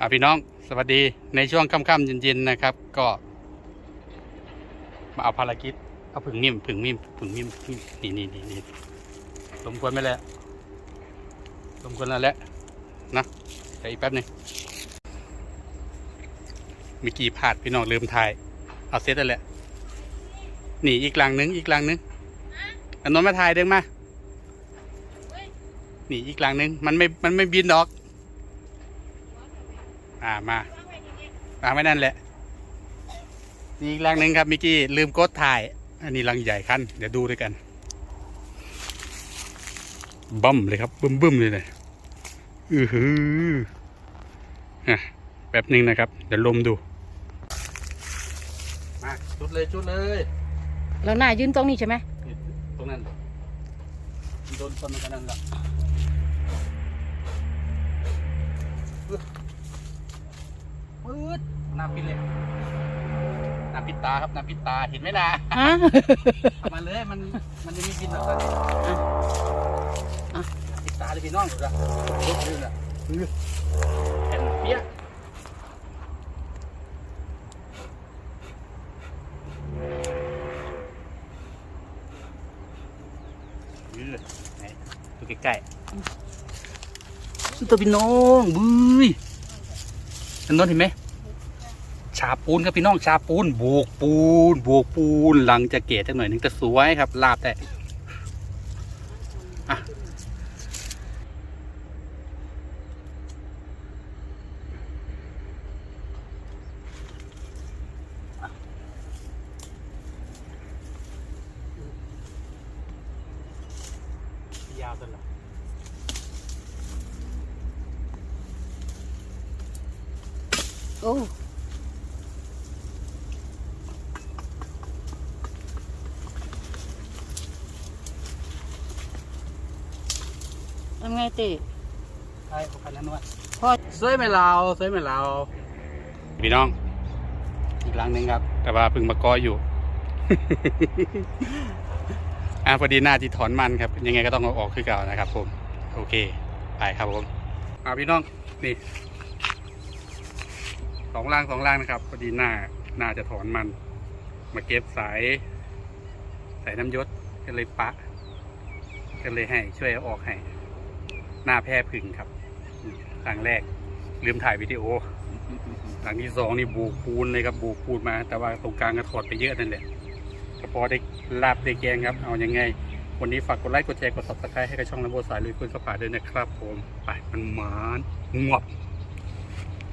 อะพี่น้องสวัสดีในช่วงค่ำๆเย็นๆนะครับ ก็มาเอาภารกิจเอาผึ่งมิ่มผึ่งมิ่มผึ่งมิ่มนี่นี่นี่นี่สมควรไหมแล้วสมควรแล้วแหละนะเดี๋ยวอีกแป๊บหนึงมีกี่ผาดพี่น้องลืมถ่าย เอาเซตแล้วแหละนี่อีกหลังนึงอีกหลังนึงอันนั้นมาถ่ายเด้งมานี่อีกหลังนึงมันไม่มันไม่บินดอก อ่ามามาไม่นั่นแหละนี่อีกรังหนึ่งครับมิกกี้ลืมกดถ่าย อันนี้รังใหญ่ขั้นเดี๋ยวดูด้วยกันบั่มเลยครับบึ้มบึ้มๆเลยเลยอือหืออะแป๊บหนึ่งนะครับ เดี๋ยวลมดู มาจุดเลยจุดเลยแล้วหน้ายืนตรงนี้ใช่ไหมนี่ตรงนั้นโดนต้นกันนั่นแหละาปิดเลยหน้าปิดตาครับหน้าปิดตาเห็นไหมนะฮะเอามาเลยมันมันจะมีกินแบบนั้นอะปิดตาเลยพี่น้องดูนะลุกเลยนะอื้อแผ่นเปี้ยยืดไหนดูใกล้ๆตัวพี่น้องบุ้ยอันนั้นเห็นไหม ชาปูนครับพี่น้องชาปูนโบกปูนโบกปูนหลังจะเกตจังหน่อยหนึงแต่สวยครับลาบแต่ยาวจนละโอ้ำไงเตะใช่ขนาดนั้นวะพอสวยไหมเราสวยไหมเราพี่น้อง อีกหลังหนึ่งครับ แต่ว่าเพิ่งมากออยู่ อะพอดีหน้าที่ถอนมันครับ ยังไงก็ต้องเอาออกคือเก่านะครับ ผม โอเค ไปครับผมอะพี่น้อง นี่สองล่างสองล่างนะครับ พอดีหน้าหน้าจะถอนมัน มาเก็บสาย สายน้ำยศก็เลยปะ ก็เลยให้ช่วยเอาออกให้ หน้าแพร่ผึ่งครับ ครั้งแรก ลืมถ่ายวิดีโอ หลังที่สองนี่บูกปูนเลยครับบูกปูนมา แต่ว่าตรงกลางก็ถอดไปเยอะนั่นแหละก็พอได้ลาบได้แกงครับ เอาอยัางไง วันนี้ฝากกดไลค์กดแชร์กดซับสไครต์ให้กับช่องลำโพสายลุยคุณสปาด้วยนะครับ ผมไปมันหมานงวบ